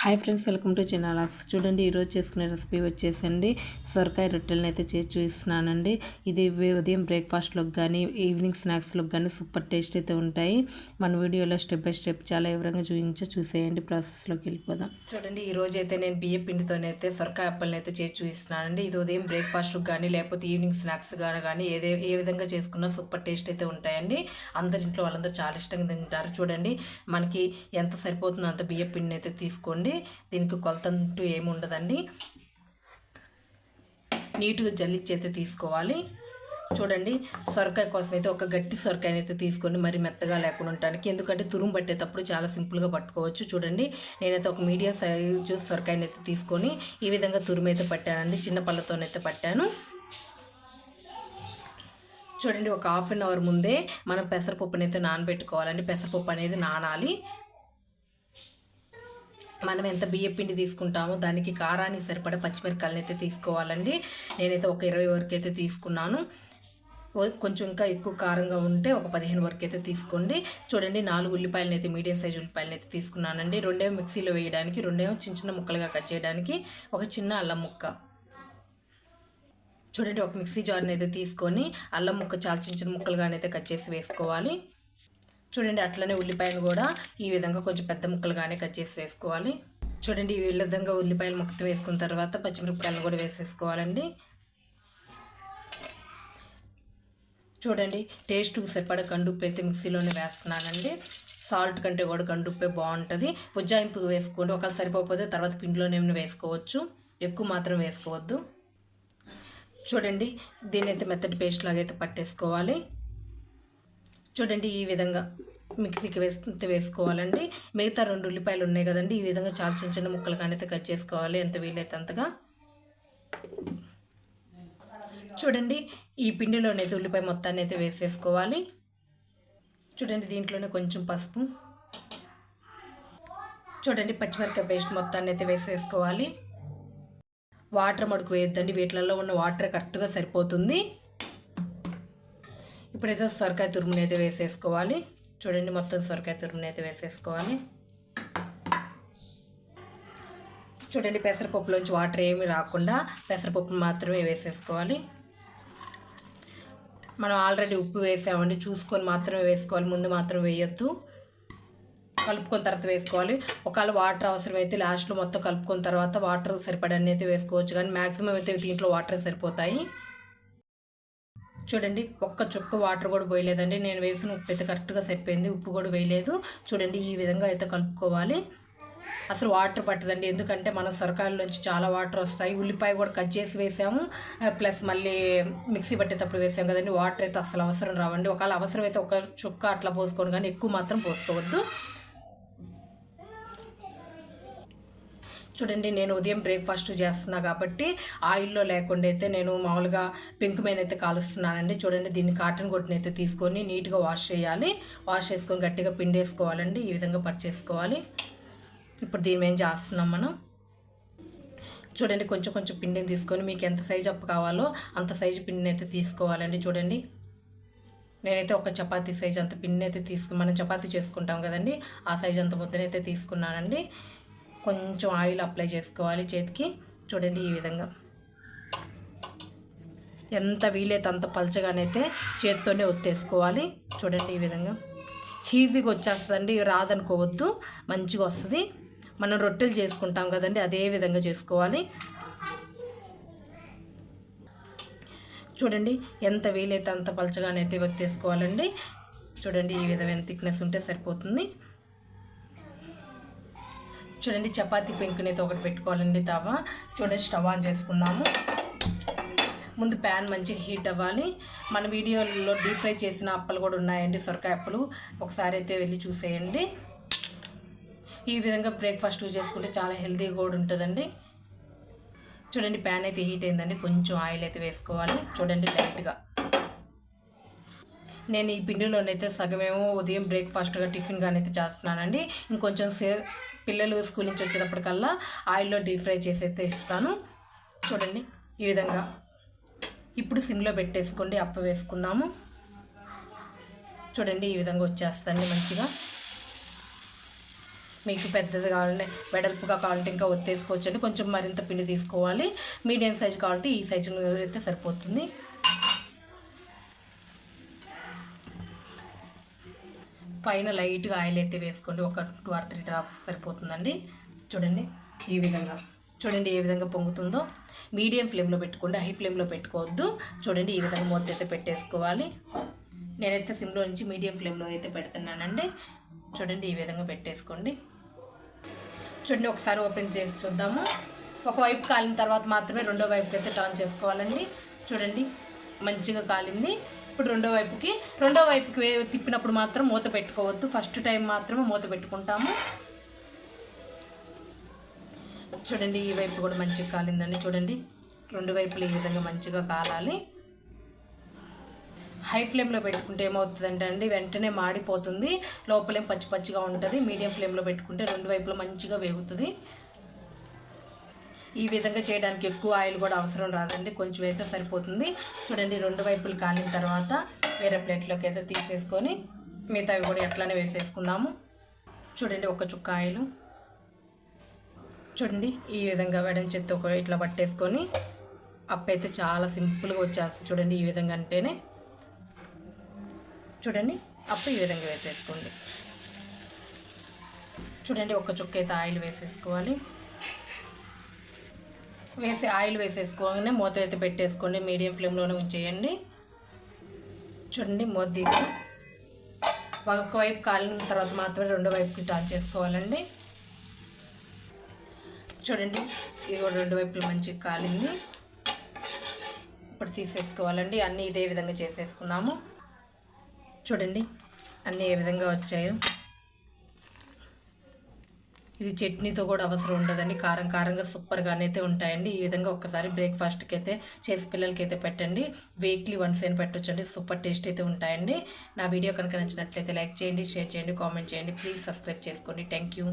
Hi friends welcome to చిన్నాలాక్స్ చూడండి ఈరోజు చేసుకునే రెసిపీ వచ్చేసండి సొరకాయ రొట్టెలను అయితే చేసి చూపిస్తున్నానండి. ఇది ఉదయం బ్రేక్ఫాస్ట్లోకి కానీ ఈవినింగ్ స్నాక్స్లోకి కానీ సూపర్ టేస్ట్ అయితే ఉంటాయి. మన వీడియోలో స్టెప్ బై స్టెప్ చాలా వివరంగా చూపించి చూసేయండి. ప్రాసెస్లోకి వెళ్ళిపోదాం. చూడండి ఈరోజు అయితే నేను బియ్య పిండితోనైతే సొరకాయ అప్పలను అయితే చేసి చూపిస్తున్నానండి. ఇది ఉదయం బ్రేక్ఫాస్ట్కి కానీ లేకపోతే ఈవినింగ్ స్నాక్స్ కానీ కానీ ఏదే ఏ విధంగా చేసుకున్నా సూపర్ టేస్ట్ అయితే ఉంటాయండి. అందరి ఇంట్లో వాళ్ళందరూ చాలా ఇష్టంగా తింటారు. చూడండి మనకి ఎంత సరిపోతుందో అంత బియ్య పిండిని అయితే తీసుకోండి. దీనికి కొలత అంటూ ఏమి ఉండదండి నీట్గా జల్లిచ్చి తీసుకోవాలి. చూడండి సొరకాయ కోసం అయితే ఒక గట్టి సొరకాయని అయితే తీసుకొని మరి మెత్తగా లేకుండా ఉండటానికి. ఎందుకంటే తురుము పట్టేటప్పుడు చాలా సింపుల్గా పట్టుకోవచ్చు. చూడండి నేనైతే ఒక మీడియం సైజు సొరకాయని అయితే తీసుకొని ఈ విధంగా తురుము అయితే పట్టానండి. చిన్న పళ్ళతోనైతే పట్టాను. చూడండి ఒక హాఫ్ అన్ అవర్ ముందే మనం పెసరపప్పునైతే నానబెట్టుకోవాలండి. పెసరపప్పు అనేది నానాలి. మనం ఎంత బియ్య పిండి తీసుకుంటామో దానికి కారానికి సరిపడా పచ్చిమిరకాయలని అయితే తీసుకోవాలండి. నేనైతే ఒక ఇరవై వరకు అయితే తీసుకున్నాను. కొంచెం ఇంకా ఎక్కువ కారంగా ఉంటే ఒక పదిహేను వరకు అయితే తీసుకోండి. చూడండి నాలుగు ఉల్లిపాయలను అయితే మీడియం సైజ్ ఉల్లిపాయలను అయితే తీసుకున్నానండి. రెండేమో మిక్సీలో వేయడానికి రెండేమో చిన్న చిన్న ముక్కలుగా కట్ చేయడానికి ఒక చిన్న అల్లం ముక్క. చూడండి ఒక మిక్సీ జార్ని అయితే తీసుకొని అల్లం ముక్క చాలా చిన్న చిన్న ముక్కలుగానైతే కట్ చేసి వేసుకోవాలి. చూడండి అట్లనే ఉల్లిపాయలు కూడా ఈ విధంగా కొంచెం పెద్ద ముక్కలుగానే కట్ చేసి వేసుకోవాలి. చూడండి ఈ విధంగా ఉల్లిపాయలు ముక్కతో వేసుకున్న తర్వాత పచ్చిమిరపకాయలు కూడా వేసేసుకోవాలండి. చూడండి టేస్ట్కి సరిపడ కండుప్పు అయితే మిక్సీలోనే వేస్తున్నానండి. సాల్ట్ కంటే కూడా కండుప్పే బాగుంటుంది. ఉజ్జాయింపు వేసుకోండి. ఒకవేళ సరిపోతే తర్వాత పిండిలోనే వేసుకోవచ్చు. ఎక్కువ మాత్రం వేసుకోవద్దు. చూడండి దీన్ని అయితే మెత్తటి పేస్ట్ లాగా అయితే పట్టేసుకోవాలి. చూడండి ఈ విధంగా మిక్సీకి వేస్తే వేసుకోవాలండి. మిగతా రెండు ఉల్లిపాయలు ఉన్నాయి కదండి ఈ విధంగా చాలా చిన్న చిన్న ముక్కలు కానీ కట్ చేసుకోవాలి ఎంత వీలైతే అంతగా. చూడండి ఈ పిండిలోనైతే ఉల్లిపాయ మొత్తాన్ని అయితే వేసేసుకోవాలి. చూడండి దీంట్లోనే కొంచెం పసుపు. చూడండి పచ్చిమిరపకాయ పేస్ట్ మొత్తాన్ని అయితే వేసేసుకోవాలి. వాటర్ మడుకు వేయొద్దండి వీటిలలో ఉన్న వాటర్ కరెక్ట్గా సరిపోతుంది. ఇప్పుడైతే సొరకాయ తురుముని అయితే వేసేసుకోవాలి. చూడండి మొత్తం సొరకాయ తురుముని అయితే వేసేసుకోవాలి. చూడండి పెసరపప్పులోంచి వాటర్ ఏమి రాకుండా పెసరపప్పు మాత్రమే వేసేసుకోవాలి. మనం ఆల్రెడీ ఉప్పు వేసామండి చూసుకొని మాత్రమే వేసుకోవాలి ముందు మాత్రం వేయొద్దు. కలుపుకొని తర్వాత వేసుకోవాలి. ఒకవేళ వాటర్ అవసరమైతే లాస్ట్లో మొత్తం కలుపుకున్న తర్వాత వాటర్ సరిపడని అయితే వేసుకోవచ్చు కానీ మ్యాక్సిమం అయితే దీంట్లో వాటర్ సరిపోతాయి. చూడండి ఒక్క చుక్క వాటర్ కూడా పోయలేదండి. నేను వేసిన ఉప్పు అయితే కరెక్ట్గా సరిపోయింది. ఉప్పు కూడా వేయలేదు. చూడండి ఈ విధంగా అయితే కలుపుకోవాలి. అసలు వాటర్ పట్టదండి. ఎందుకంటే మన సొరకాయల్లోంచి చాలా వాటర్ వస్తాయి. ఉల్లిపాయ కూడా కట్ చేసి వేసాము. ప్లస్ మళ్ళీ మిక్సీ పట్టేటప్పుడు వేసాం కదండి. వాటర్ అయితే అసలు అవసరం రావండి. ఒకవేళ అవసరం అయితే ఒక చుక్క అట్లా పోసుకోండి. కానీ ఎక్కువ మాత్రం పోసుకోవద్దు. చూడండి నేను ఉదయం బ్రేక్ఫాస్ట్ చేస్తున్నా కాబట్టి ఆయిల్లో లేకుండా అయితే నేను మామూలుగా పెంకు మీద అయితే కాలుస్తున్నానండి. చూడండి దీన్ని కాటన్ గుడ్డని అయితే తీసుకొని నీట్గా వాష్ చేయాలి. వాష్ చేసుకొని గట్టిగా పిండేసుకోవాలండి. ఈ విధంగా పర్చేసుకోవాలి. ఇప్పుడు దీని ఏం చేస్తున్నాం మనం. చూడండి కొంచెం కొంచెం పిండిని తీసుకొని మీకు ఎంత సైజు అప్పు కావాలో అంత సైజు పిండిని అయితే తీసుకోవాలండి. చూడండి నేనైతే ఒక చపాతీ సైజ్ అంత పిండిని అయితే తీసుకు మనం చపాతీ చేసుకుంటాం కదండి ఆ సైజ్ అంత ముద్దనైతే తీసుకున్నానండి. కొంచెం ఆయిల్ అప్లై చేసుకోవాలి చేతికి. చూడండి ఈ విధంగా. ఎంత వీలైతే అంత పలచగానైతే చేతితోనే ఒత్తేసుకోవాలి. చూడండి ఈ విధంగా. ఈజీగా వచ్చేస్తుందండి. రాదనుకోవద్దు. మంచిగా వస్తుంది. మనం రొట్టెలు చేసుకుంటాం కదండి అదే విధంగా చేసుకోవాలి. చూడండి ఎంత వీలైతే అంత పలచగానైతే ఒత్తేసుకోవాలండి. చూడండి ఈ విధమైన థిక్నెస్ ఉంటే సరిపోతుంది. చూడండి చపాతీ పెంకునైతే ఒకటి పెట్టుకోవాలండి తవా. చూడండి స్టవ్ ఆన్ చేసుకుందాము. ముందు ప్యాన్ మంచిగా హీట్ అవ్వాలి. మన వీడియోలో డీప్ ఫ్రై చేసిన అప్పలు కూడా ఉన్నాయండి సొరకాయ అప్పలు. ఒకసారి అయితే వెళ్ళి చూసేయండి. ఈ విధంగా బ్రేక్ఫాస్ట్ చేసుకుంటే చాలా హెల్తీగా కూడా ఉంటుందండి. చూడండి ప్యాన్ అయితే హీట్ అయిందండి. కొంచెం ఆయిల్ అయితే వేసుకోవాలి. చూడండి లైట్గా. నేను ఈ పిండిలోనైతే సగమేమో ఉదయం బ్రేక్ఫాస్ట్గా టిఫిన్ అయితే చేస్తున్నానండి. ఇంకొంచెం సే పిల్లలు స్కూల్ నుంచి వచ్చేటప్పటికల్లా ఆయిల్లో డీప్ ఫ్రై చేసి అయితే ఇస్తాను. చూడండి ఈ విధంగా. ఇప్పుడు సిమ్లో పెట్టేసుకోండి అప్ప వేసుకుందాము. చూడండి ఈ విధంగా వచ్చేస్తండి మంచిగా. మీకు పెద్దది కావాలంటే వెడల్పుగా కావాలంటే ఇంకా ఒత్తేసుకోవచ్చండి. కొంచెం మరింత పిండి తీసుకోవాలి. మీడియం సైజ్ కావాలంటే ఈ సైజు అయితే సరిపోతుంది. పైన లైట్గా ఆయిల్ అయితే వేసుకోండి. ఒక టూ ఆర్ త్రీ డ్రాప్స్ సరిపోతుందండి. చూడండి ఈ విధంగా. చూడండి ఏ విధంగా పొంగుతుందో. మీడియం ఫ్లేమ్లో పెట్టుకోండి. హై ఫ్లేమ్లో పెట్టుకోవద్దు. చూడండి ఈ విధంగా మూత అయితే పెట్టేసుకోవాలి. నేనైతే సిమ్లో నుంచి మీడియం ఫ్లేమ్లో అయితే పెడుతున్నానండి. చూడండి ఈ విధంగా పెట్టేసుకోండి. చూడండి ఒకసారి ఓపెన్ చేసి చూద్దాము. ఒకవైపు కాలిన తర్వాత మాత్రమే రెండో వైపుకి అయితే టర్న్ చేసుకోవాలండి. చూడండి మంచిగా కాలింది. ఇప్పుడు రెండో వైపుకి రెండో వైపుకి తిప్పినప్పుడు మాత్రం మూత పెట్టుకోవద్దు. ఫస్ట్ టైం మాత్రమే మూత పెట్టుకుంటాము. చూడండి ఈ వైపు కూడా మంచిగా కాలిందండి. చూడండి రెండు వైపులు ఈ విధంగా మంచిగా కాలాలి. హై ఫ్లేమ్లో పెట్టుకుంటే ఏమవుతుందంటే అండి వెంటనే మాడిపోతుంది. లోపలేం పచ్చి పచ్చిగా ఉంటుంది. మీడియం ఫ్లేమ్లో పెట్టుకుంటే రెండు వైపులా మంచిగా వేగుతుంది. ఈ విధంగా చేయడానికి ఎక్కువ ఆయిల్ కూడా అవసరం రాదండి. కొంచెం అయితే సరిపోతుంది. చూడండి రెండు వైపులు కాలిన తర్వాత వేరే ప్లేట్లోకి అయితే తీసేసుకొని మిగతావి కూడా ఎట్లానే వేసేసుకుందాము. చూడండి ఒక చుక్క ఆయిలు. చూడండి ఈ విధంగా వెడం చేత్తో ఒక ఇట్లా పట్టేసుకొని అప్పు అయితే చాలా సింపుల్గా వచ్చేస్తుంది. చూడండి ఈ విధంగా అంటేనే. చూడండి అప్పు ఈ విధంగా వేసేసుకోండి. చూడండి ఒక చుక్క అయితే ఆయిల్ వేసేసుకోవాలి. వేసి ఆయిల్ వేసేసుకోగానే మూత అయితే పెట్టేసుకోండి. మీడియం ఫ్లేమ్లోనే ఉంచేయండి. చూడండి మూత తీసి. ఒకవైపు కాలిన తర్వాత మాత్రమే రెండో వైపుకి టర్న్ చేసుకోవాలండి. చూడండి ఇది కూడా రెండు వైపులు మంచిగా కాలింది. ఇప్పుడు తీసేసుకోవాలండి. అన్నీ ఇదే విధంగా చేసేసుకుందాము. చూడండి అన్నీ ఏ విధంగా వచ్చాయో. ఇది చట్నీతో కూడా అవసరం ఉండదండి. కారం కారంగా సూపర్గానే అయితే ఉంటాయండి. ఈ విధంగా ఒక్కసారి బ్రేక్ఫాస్ట్కి అయితే చేసి పిల్లలకి అయితే పెట్టండి. వీక్లీ వన్స్ అయినా పెట్టొచ్చండి. సూపర్ టేస్ట్ అయితే ఉంటాయండి. నా వీడియో కనుక నచ్చినట్లయితే లైక్ చేయండి షేర్ చేయండి కామెంట్ చేయండి. ప్లీజ్ సబ్స్క్రైబ్ చేసుకోండి. Thank you